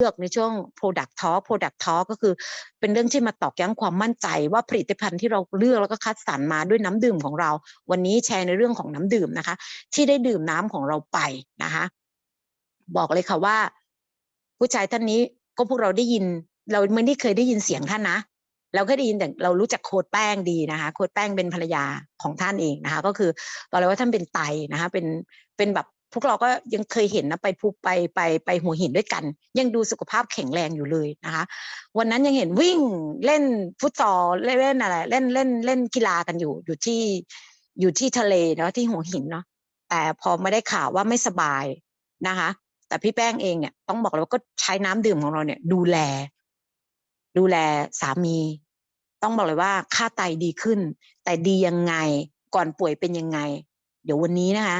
เลือกในช่วง product talk product talk ก็คือ เป็นเรื่องที่มาตอกย้ำความมั่นใจว่าผลิตภัณฑ์ที่เราเลือกแล้วก็คัดสรรมาด้วยน้ำดื่มของเรา วันนี้แชร์ในเรื่องของน้ำดื่มนะคะ ที่ได้ดื่มน้ำของเราไปนะคะ บอกเลยค่ะว่า ผู้ชายท่านนี้ก็พวกเราได้ยิน เราไม่ได้เคยได้ยินเสียงท่านนะเราก็ได้ยินแต่เรารู้จักโค้ดแป้งดีนะคะ โค้ดแป้งเป็นภรรยาของท่านเองนะคะ ก็คือบอกเลยว่าท่านเป็นไตนะคะ เป็นเป็นแบบ พวกเราก็ยังเคยเห็นนะไปภูไปไปไปหัวหินด้วยกัน ยังดูสุขภาพแข็งแรงอยู่เลยนะคะ วันนั้นยังเห็นวิ่งเล่นฟุตซอลเล่นอะไรเล่นเล่นเล่นกีฬากันอยู่อยู่ที่อยู่ที่ทะเลเนาะที่หัวหินเนาะแต่พอไม่ได้ข่าวว่าไม่สบายนะคะ แต่พี่แป้งเองเนี่ยต้องบอกเลยว่าก็ใช้น้ำดื่มของเราเนี่ย ดูแล ดูแลสามี ต้องบอกเลยว่าค่าไตดีขึ้น แต่ดียังไงก่อนป่วยเป็นยังไง เดี๋ยววันนี้นะคะ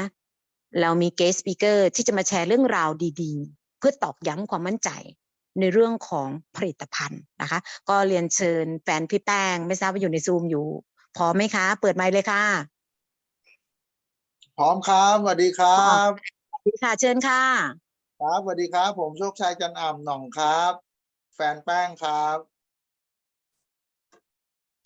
เรามีเกสต์สปิเกอร์ที่จะมาแชร์เรื่องราวดีๆ เพื่อตอกย้ำความมั่นใจในเรื่องของผลิตภัณฑ์นะคะ ก็เรียนเชิญแฟนพี่แป้ง ไม่ทราบว่าอยู่ในซูมอยู่ พร้อมไหมคะ เปิดไมค์เลยค่ะ พร้อมครับสวัสดีครับสวัสดีค่ะเชิญค่ะ ครับสวัสดีครับ ผมโชคชัยจันอ่ำหน่องครับ แฟนแป้งครับ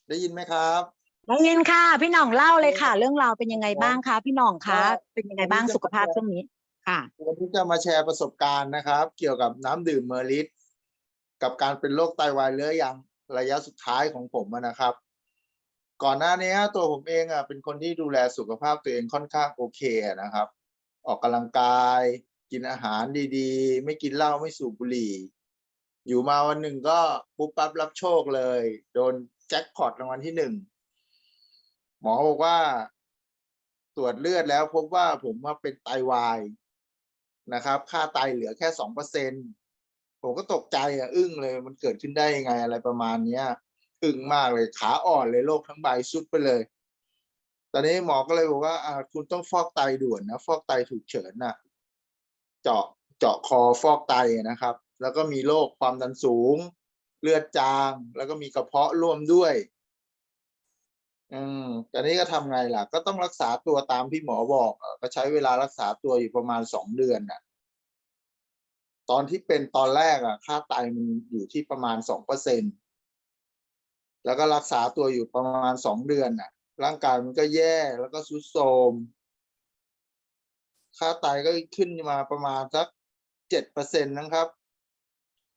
ได้ยินไหมครับ น้องยินค่ะ พี่หน่องเล่าเลยค่ะ เรื่องราวเป็นยังไงบ้างคะพี่หน่องคะก็เป็นยังไงบ้างวันนี้จะสุขภาพช่วงนี้ค่ะวันนี้จะมาแชร์ประสบการณ์นะครับ เกี่ยวกับน้ำดื่มเมอร์ลิสกับการเป็นโรคไตวายเรื้อรังระยะสุดท้ายของผมอะนะครับ ก่อนหน้านี้ตัวผมเองอะเป็นคนที่ดูแลสุขภาพตัวเองค่อนข้างโอเคอะนะครับ ออกกำลังกาย กินอาหารดีๆ ไม่กินเหล้าไม่สูบบุหรี่ อยู่มาวันหนึ่งก็ปุ๊บปั๊บรับโชคเลย โดนแจ็คพอตรางวัลที่หนึ่ง หมอบอกว่า ตรวจเลือดแล้วพบว่าผมว่าเป็นไตวายนะครับ ค่าไตเหลือแค่สองเปอร์เซ็นผมก็ตกใจอะอึ้งเลยมันเกิดขึ้นได้ยังไงอะไรประมาณเนี้ยอึ้งมากเลยขาอ่อนเลยโรคทั้งใบสุดไปเลย ตอนนี้หมอก็เลยบอกว่าอ่าคุณต้องฟอกไตด่วนนะฟอกไตฉุกเฉินน่ะ เจาะเจาะคอฟอกไตนะครับ แล้วก็มีโรคความดันสูง เลือดจาง แล้วก็มีกระเพาะร่วมด้วย อืมตอนนี้ก็ทำไงล่ะ ก็ต้องรักษาตัวตามที่หมอบอกเอ่อก็ใช้เวลารักษาตัวอยู่ประมาณสองเดือนน่ะ ตอนที่เป็นตอนแรกอะ ค่าไตมันอยู่ที่ประมาณสองเปอร์เซ็นแล้วก็รักษาตัวอยู่ประมาณสองเดือนน่ะ ร่างกายมันก็แย่แล้วก็ทรุดโทรมค่าไตก็ขึ้นมาประมาณสักเจ็ดเปอร์เซ็นต์นะครับ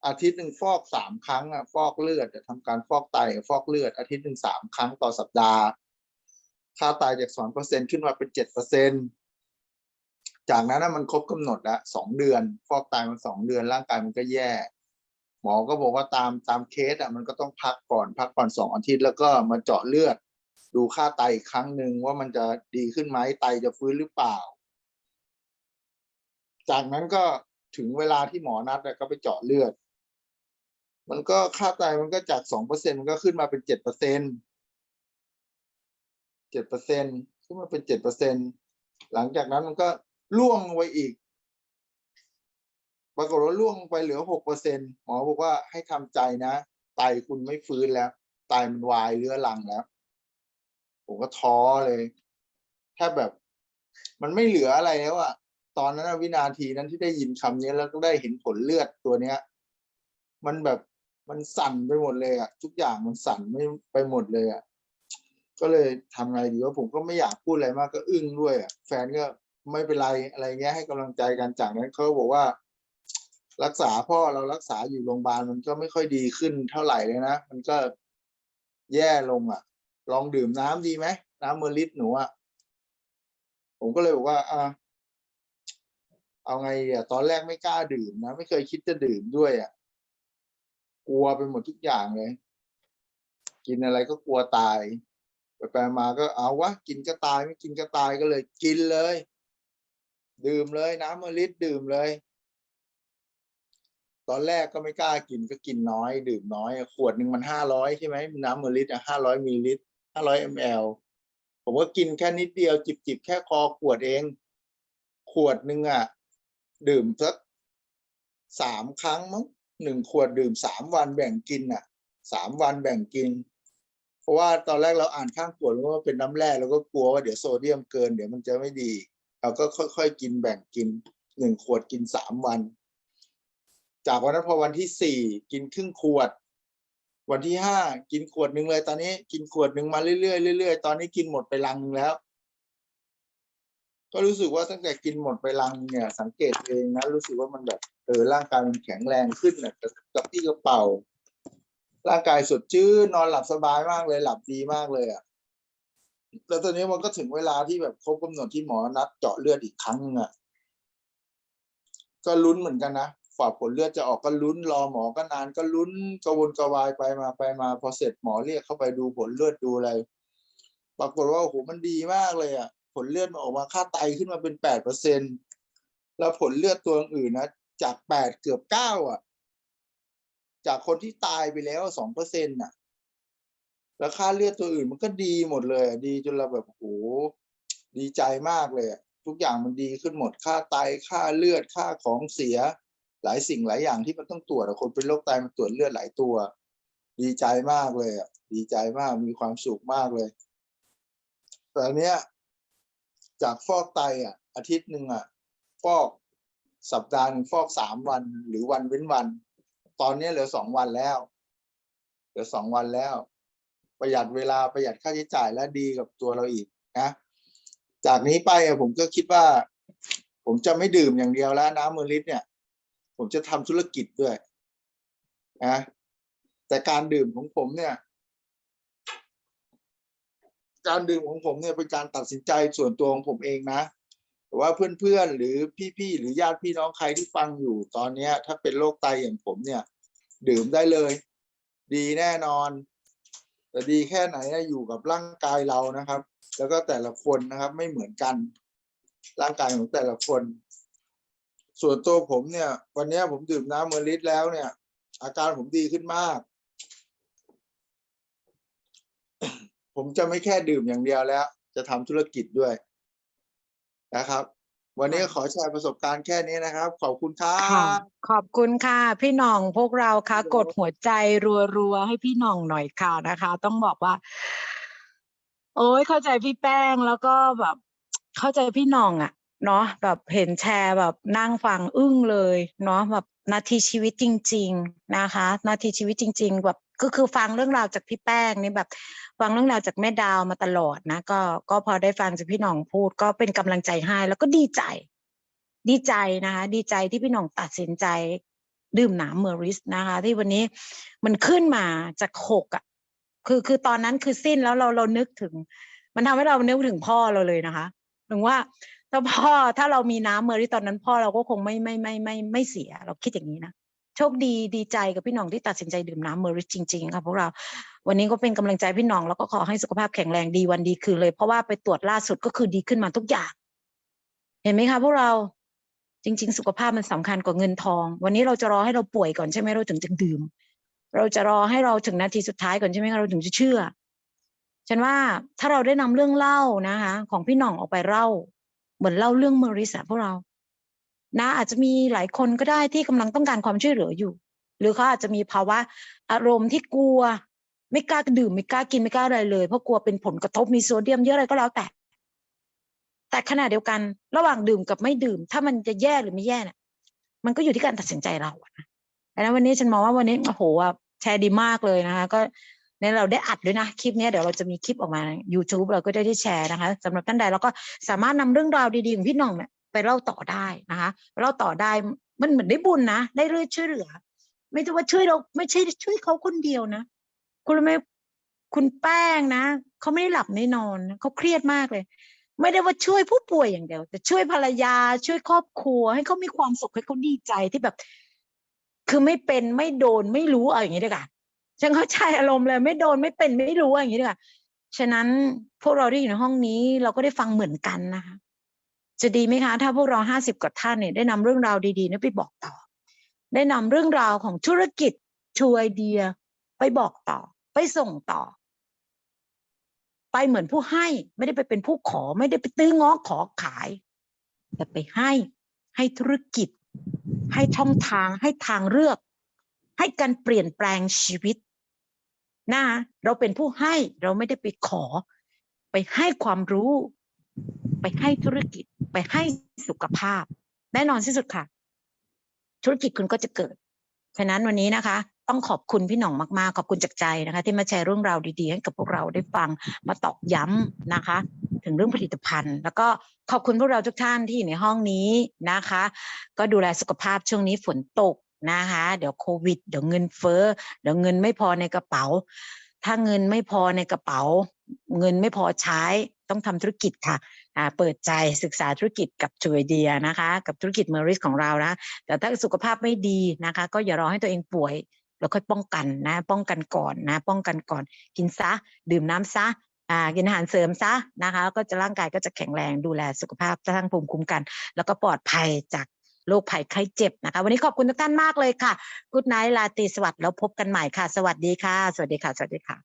อาทิตย์หนึ่งฟอกสามครั้งอะฟอกเลือดอะทำการฟอกไตฟอกเลือด อาทิตย์หนึ่งสามครั้งต่อสัปดาห์ ค่าไตจากสองเปอร์เซ็นขึ้นมาเป็นเจ็ดเปอร์เซ็นจากนั้นนะมันครบกำหนดละสองเดือน ฟอกไตมันสองเดือนร่างกายมันก็แย่ หมอก็บอกว่าตามตามเคสอะมันก็ต้องพักก่อนพักก่อนสองอาทิตย์แล้วก็มาเจาะเลือด ดูค่าไตอีกครั้งหนึ่งว่ามันจะดีขึ้นไหมไตจะฟื้นหรือเปล่า จากนั้นก็ถึงเวลาที่หมอนัดก็ไปเจาะเลือด มันก็ค่าไตมันก็จากสองเปอร์เซ็นมันก็ขึ้นมาเป็นเจ็ดเปอร์เซ็นเจ็ดเปอร์เซ็นขึ้นมาเป็นเจ็ดเปอร์เซ็นหลังจากนั้นมันก็ล่วงลงไปอีก ปรากฏว่าล่วงไปเหลือหกเปอร์เซ็นหมอบอกว่าให้ทำใจนะไตคุณไม่ฟื้นแล้วไตมันวายเรื้อรังแล้ว ผมก็ท้อเลยแทบแบบ มันไม่เหลืออะไรแล้วอะตอนนั้นวินาทีนั้นที่ได้ยินคำนี้แล้วก็ได้เห็นผลเลือดตัวเนี้ย มันแบบ มันสั่นไปหมดเลยอะทุกอย่างมันสั่นไม่ไปหมดเลยอะก็เลยทำไงดีว่าผมก็ไม่อยากพูดอะไรมากก็อึ้งด้วยอะแฟนก็ไม่เป็นไรอะไรเงี้ยให้กำลังใจกันจากนั้นเขาบอกว่า รักษาพ่อเรารักษาอยู่โรงพยาบาลมันก็ไม่ค่อยดีขึ้นเท่าไหร่เลยนะมันก็แย่ลงอะลองดื่มน้ำดีไหมน้ำเมลิตหนูอะผมก็เลยบอกว่าอะเอาไงอะตอนแรกไม่กล้าดื่มนะไม่เคยคิดจะดื่มด้วยอะ กลัวไปหมดทุกอย่างเลย กินอะไรก็กลัวตายไปไปมาก็เอาวะกินก็ตายไม่กินก็ตายก็เลย กินเลย ดื่มเลยน้ำมะลิตรดื่มเลย ตอนแรกก็ไม่กล้ากินก็กินน้อย ดื่มน้อย ขวดหนึ่งมันห้าร้อยใช่ไหมน้ำมะลิตรอะห้าร้อยมิลลิลิตรห้าร้อยมลผมก็กินแค่นิดเดียว จิบจิบแค่คอขวดเอง ขวดหนึ่งอะ ดื่มสักสามครั้งมั้ง หนึ่งขวดดื่มสามวันแบ่งกินอะสามวันแบ่งกิน เพราะว่าตอนแรกเราอ่านข้างขวดว่าเป็นน้ำแร่เราก็กลัวว่าเดี๋ยวโซเดียมเกิน เดี๋ยวมันจะไม่ดี เราก็ค่อยๆกินแบ่งกินหนึ่งขวดกินสามวัน จากวันนั้นพอวันที่สี่กินครึ่งขวด วันที่ห้ากินขวดหนึ่งเลย ตอนนี้กินขวดหนึ่งมาเรื่อยๆเรื่อยๆตอนนี้กินหมดไปลังหนึ่งแล้ว ก็รู้สึกว่าตั้งแต่กินหมดไปลังเนี่ย สังเกตเองนะรู้สึกว่ามันแบบเออร่างกายมันแข็งแรงขึ้นนะกระกระปี้กระเป๋า ร่างกายสดชื่นนอนหลับสบายมากเลยหลับดีมากเลยอะแล้วตอนนี้มันก็ถึงเวลาที่แบบครบกำหนดที่หมอนัดเจาะเลือดอีกครั้งนึงอะก็ลุ้นเหมือนกันนะฝ่าผลเลือดจะออกก็ลุ้นรอหมอก็นานก็ลุ้นกระวนกระวายไปมาไปมา พอเสร็จหมอเรียกเข้าไปดูผลเลือดดูอะไร ปรากฏว่าโอ้โหมันดีมากเลยอะ ผลเลือดมันออกมาค่าไตขึ้นมาเป็นแปดเปอร์เซ็นแล้วผลเลือดตัวอื่นนะจากแปดเกือบเก้าอะ จากคนที่ตายไปแล้วสองเปอร์เซ็นต์อะ แล้วค่าเลือดตัวอื่นมันก็ดีหมดเลยดีจนเราแบบโอ้โหดีใจมากเลยทุกอย่างมันดีขึ้นหมดค่าไตค่าเลือดค่าของเสีย หลายสิ่งหลายอย่างที่มันต้องตรวจคนเป็นโรคไตมันตรวจเลือดหลายตัว ดีใจมากเลยอะดีใจมากมีความสุขมากเลยแต่อันเนี้ย จากฟอกไตอะ อาทิตย์หนึ่งอะ ฟอกสัปดาห์หนึ่งฟอกสามวัน หรือวันเว้นวัน ตอนนี้เหลือสองวันแล้ว เหลือสองวันแล้ว ประหยัดเวลาประหยัดค่าใช้จ่ายและดีกับตัวเราอีกนะจากนี้ไปผมก็คิดว่า ผมจะไม่ดื่มอย่างเดียวแล้วน้ำเมอลิตเนี่ย ผมจะทำธุรกิจด้วยนะแต่การดื่มของผมเนี่ย การดื่มของผมเนี่ยเป็นการตัดสินใจส่วนตัวของผมเองนะแต่ว่าเพื่อนๆหรือพี่ๆหรือญาติพี่น้องใครที่ฟังอยู่ตอนเนี้ย ถ้าเป็นโรคไตอย่างผมเนี่ย ดื่มได้เลย ดีแน่นอน แต่ดีแค่ไหนอยู่กับร่างกายเรานะครับ แล้วก็แต่ละคนนะครับไม่เหมือนกัน ร่างกายของแต่ละคน ส่วนตัวผมเนี่ย วันนี้ผมดื่มน้ำเมลิตแล้วเนี่ย อาการผมดีขึ้นมาก ผมจะไม่แค่ดื่มอย่างเดียวแล้ว จะทำธุรกิจด้วยนะครับ วันนี้ขอแชร์ประสบการณ์แค่นี้นะครับ ขอบคุณครัค่ะบขอบคุณค่ะ พี่หน่องพวกเราค่ะ กดหัวใจรัวๆให้พี่หน่องหน่อยค่ะนะคะ ต้องบอกว่า โอ้ยเข้าใจพี่แป้งแล้วก็แบบ เข้าใจพี่หน่องอะเนาะแบบเห็นแชร์แบบนั่งฟังอึ้งเลย เนาะแบบนาทีชีวิตจริง ๆ นะคะ นาทีชีวิตจริง ๆ แบบ ก็คือฟังเรื่องราวจากพี่แป้งนี่แบบ ฟังเรื่องราวจากแม่ดาวมาตลอดนะ ก็ก็พอได้ฟังจากพี่หน่องพูด ก็เป็นกำลังใจให้ แล้วก็ดีใจ ดีใจนะคะ ดีใจที่พี่หน่องตัดสินใจดื่มน้ำเมอริสนะคะ ที่วันนี้มันขึ้นมาจากหกอะ คือคือตอนนั้นคือสิ้นแล้วเราเรานึกถึง มันทำให้เรานึกถึงพ่อเราเลยนะคะถึงว่าถ้าพ่อถ้าเรามีน้ำเมอริสตอนนั้นพ่อเราก็คงไม่ไม่ไม่ไม่ไม่เสีย เราคิดอย่างนี้นะ โชคดีดีใจกับพี่หน่องที่ตัดสินใจดื่มน้ำเมอริสจริงๆค่ะพวกเราวันนี้ก็เป็นกำลังใจพี่หน่องแล้วก็ขอให้สุขภาพแข็งแรงดีวันดีคืนเลย เพราะว่าไปตรวจล่าสุดก็คือดีขึ้นมาทุกอย่าง เห็นไหมคะพวกเราจริง ๆ สุขภาพมันสำคัญกว่าเงินทอง วันนี้เราจะรอให้เราป่วยก่อนใช่ไหมเราถึงจะดื่ม เราจะรอให้เราถึงนาทีสุดท้ายก่อนใช่ไหมคะเราถึงจะเชื่อ ฉันว่าถ้าเราได้นำเรื่องเล่านะคะ ของพี่หน่องออกไปเล่า เหมือนเล่าเรื่องเมอริสอะพวกเรา นะอาจจะมีหลายคนก็ได้ที่กำลังต้องการความช่วยเหลืออยู่ หรือเขาอาจจะมีภาวะอารมณ์ที่กลัว ไม่กล้าดื่มไม่กล้ากินไม่กล้าอะไรเลยเพราะกลัวเป็นผลกระทบมีโซเดียมเยอะอะไรก็แล้วแต่ แต่ขณะเดียวกัน ระหว่างดื่มกับไม่ดื่ม ถ้ามันจะแย่หรือไม่แย่เนี่ยมันก็อยู่ที่การตัดสินใจเราอะนะดังนั้นวันนี้ฉันมองว่าวันนี้โอ้โหแชร์ดีมากเลยนะคะ ก็เนี่ยเราได้อัดด้วยนะคลิปนี้เดี๋ยวเราจะมีคลิปออกมา YouTube เราก็ได้ได้แชร์นะคะสำหรับท่านใดเราก็สามารถนำเรื่องราวดีๆของพี่น้องเนี่ย ไปเล่าต่อได้นะคะเล่าต่อได้มันเหมือนได้บุญนะได้เรื่อยช่วยเหลือ ไม่ใช่ว่าช่วยเราไม่ใช่ช่วยเขาคนเดียวนะคุณรู้ไหมคุณแป้งนะเขาไม่ได้หลับไม่นอนเขาเครียดมากเลย ไม่ได้ว่าช่วยผู้ป่วยอย่างเดียว แต่ช่วยภรรยาช่วยครอบครัว ให้เขามีความสุขให้เขาดีใจที่แบบ คือไม่เป็นไม่โดนไม่รู้เอาอย่างนี้ดีกว่าฉันเข้าใจอารมณ์เลยไม่โดนไม่เป็นไม่รู้อย่างนี้ดีกว่าฉะนั้นพวกเราที่อยู่ในห้องนี้เราก็ได้ฟังเหมือนกันนะคะ จะดีไหมคะ ถ้าพวกเราห้าสิบกว่าท่านเนี่ยได้นำเรื่องราวดีๆนี้ไปบอกต่อ ได้นำเรื่องราวของธุรกิจชูไอเดีย ไปบอกต่อ ไปส่งต่อ ไปเหมือนผู้ให้ไม่ได้ไปเป็นผู้ขอไม่ได้ไปตื้อง้อขอขาย แต่ไปให้ให้ธุรกิจ ให้ช่องทางให้ทางเลือก ให้การเปลี่ยนแปลงชีวิตนะเราเป็นผู้ให้เราไม่ได้ไปขอ ไปให้ความรู้ ไปให้ธุรกิจไปให้สุขภาพ แน่นอนที่สุดค่ะ ธุรกิจคุณก็จะเกิด ฉะนั้นวันนี้นะคะ ต้องขอบคุณพี่หน่องมากๆ ขอบคุณจากใจนะคะ ที่มาแชร์เรื่องราวดีๆ ให้กับพวกเราได้ฟังมาตอกย้ำนะคะ ถึงเรื่องผลิตภัณฑ์ แล้วก็ขอบคุณพวกเราทุกท่านที่อยู่ในห้องนี้นะคะ ก็ดูแลสุขภาพช่วงนี้ฝนตกนะคะ เดี๋ยวโควิด เดี๋ยวเงินเฟ้อเดี๋ยวเงินไม่พอในกระเป๋า ถ้าเงินไม่พอในกระเป๋า เงินไม่พอใช้ต้องทำธุรกิจค่ะ เปิดใจศึกษาธุรกิจกับจูไอเดียนะคะ กับธุรกิจเมอริสของเรานะแต่ถ้าสุขภาพไม่ดีนะคะ ก็อย่ารอให้ตัวเองป่วยแล้วค่อยป้องกันนะ ป้องกันก่อนนะ ป้องกันก่อน กินซะ ดื่มน้ำซะอ่ากินอาหารเสริมซะนะคะแล้วก็จะร่างกายก็จะแข็งแรงดูแลสุขภาพสร้างภูมิคุ้มกัน แล้วก็ปลอดภัยจากโรคภัยไข้เจ็บนะคะ วันนี้ขอบคุณทุกท่านมากเลยค่ะกุ๊ดไนท์ลาตีสวัสดิ์แล้วพบกันใหม่ค่ะ สวัสดีค่ะ สวัสดีค่ะ สวัสดีค่ะ